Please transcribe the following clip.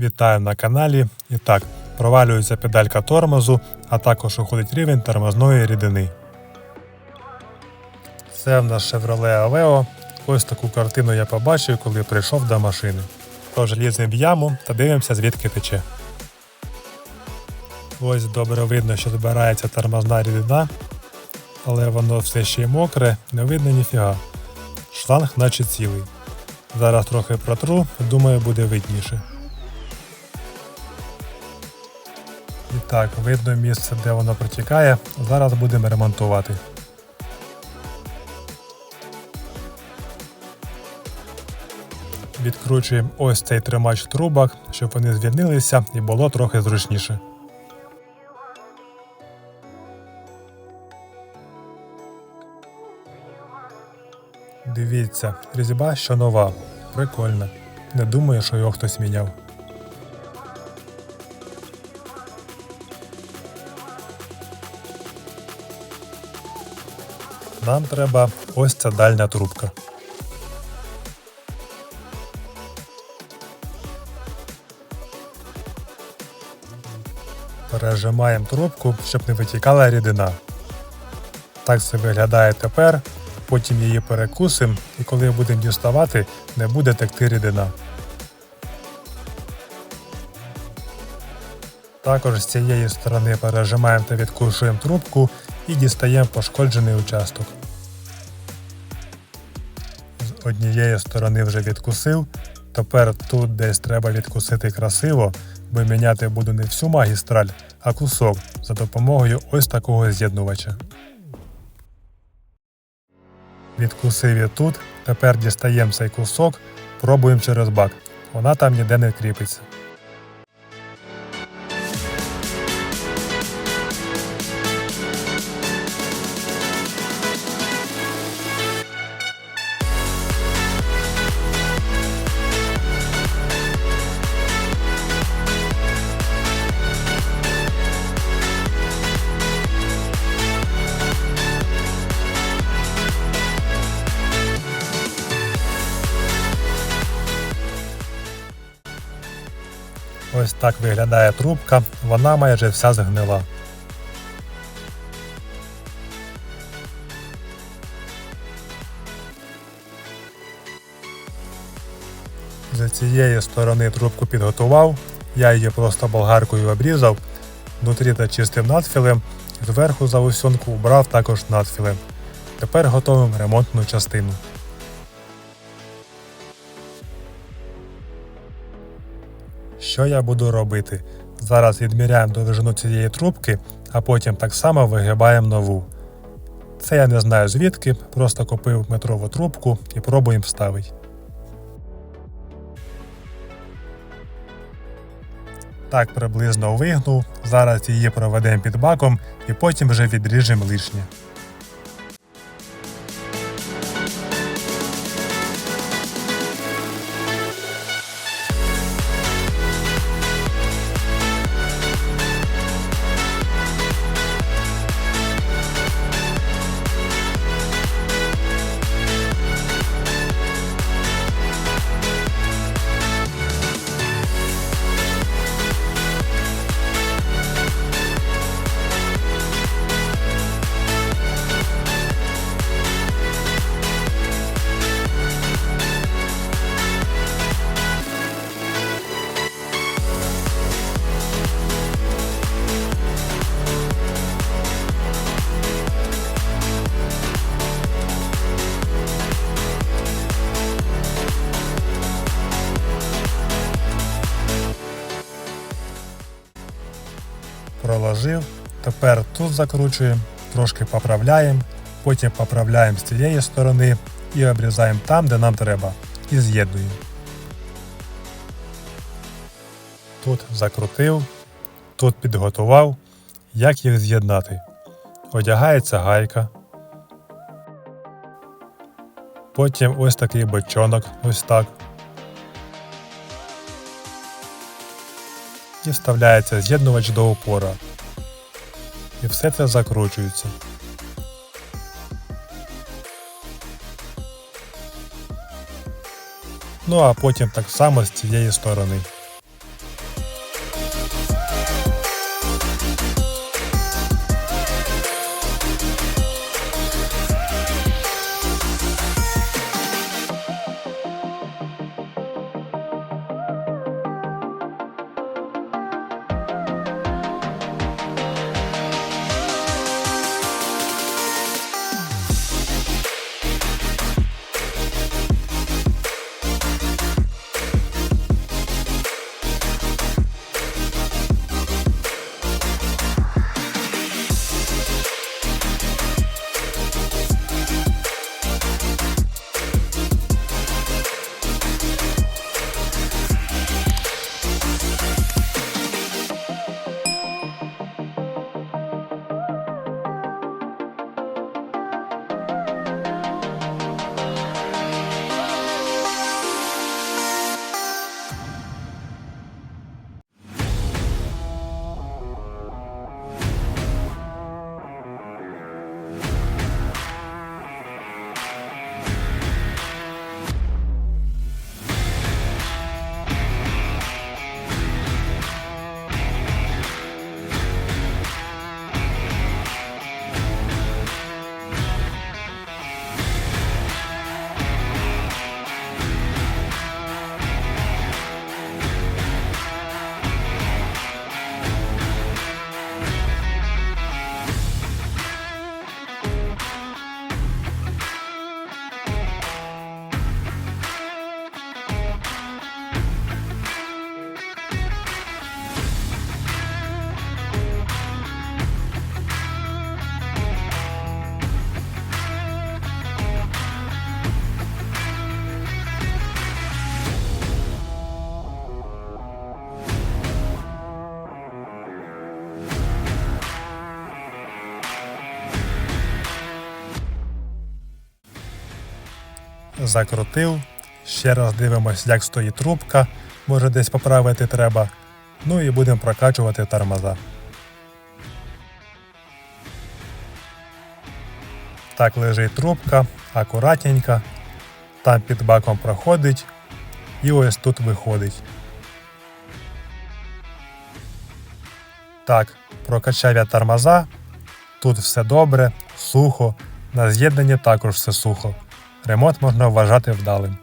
Вітаю на каналі. І так, провалюється педалька тормозу, а також уходить рівень тормозної рідини. Це в нас Chevrolet Aveo. Ось таку картину я побачив, коли прийшов до машини. Тож ліземо в яму та дивимося, звідки тече. Ось добре видно, що збирається тормозна рідина, але воно все ще й мокре, не видно ніфіга. Шланг наче цілий. Зараз трохи протру, думаю, буде видніше. І так, видно місце, де воно протікає. Зараз будемо ремонтувати. Відкручуємо ось цей тримач трубок, щоб вони звільнилися і було трохи зручніше. Дивіться, різьба що нова. Прикольно. Не думаю, що його хтось міняв. Нам треба ось ця дальня трубка. Пережимаємо трубку, щоб не витікала рідина. Так це виглядає тепер. Потім її перекусимо, і коли будемо діставати, не буде текти рідина. Також з цієї сторони пережимаємо та відкушуємо трубку і дістаємо пошкоджений участок. З однієї сторони вже відкусив, тепер тут десь треба відкусити красиво, бо міняти буду не всю магістраль, а кусок за допомогою ось такого з'єднувача. Відкусив і тут, тепер дістаємо цей кусок, пробуємо через бак. Вона там ніде не кріпиться. Ось так виглядає трубка, вона майже вся згнила. З цієї сторони трубку підготував, я її просто болгаркою обрізав, внутрі та чистим надфілем, зверху за усьонку убрав також надфілем. Тепер готовим ремонтну частину. Що я буду робити? Зараз відміряємо довжину цієї трубки, а потім так само вигибаємо нову. Це я не знаю звідки, просто купив метрову трубку і пробуємо вставити. Так приблизно вигнув. Зараз її проведемо під баком і потім вже відріжемо лишнє. Проложив. Тепер тут закручуємо, трошки поправляємо, потім поправляємо з цієї сторони і обрізаємо там, де нам треба, і з'єднуємо. Тут закрутив, тут підготував, як їх з'єднати. Одягається гайка. Потім ось такий бочонок, ось так. І вставляється з'єднувач до упора. І все це закручується. Ну а потім так само з цієї сторони. Закрутив. Ще раз дивимось, як стоїть трубка, може десь поправити треба. Ну і будемо прокачувати тормоза. Так лежить трубка, акуратненько, там під баком проходить і ось тут виходить. Так, прокачав я тормоза. Тут все добре, сухо, на з'єднанні також все сухо. Ремонт можна вважати вдалим.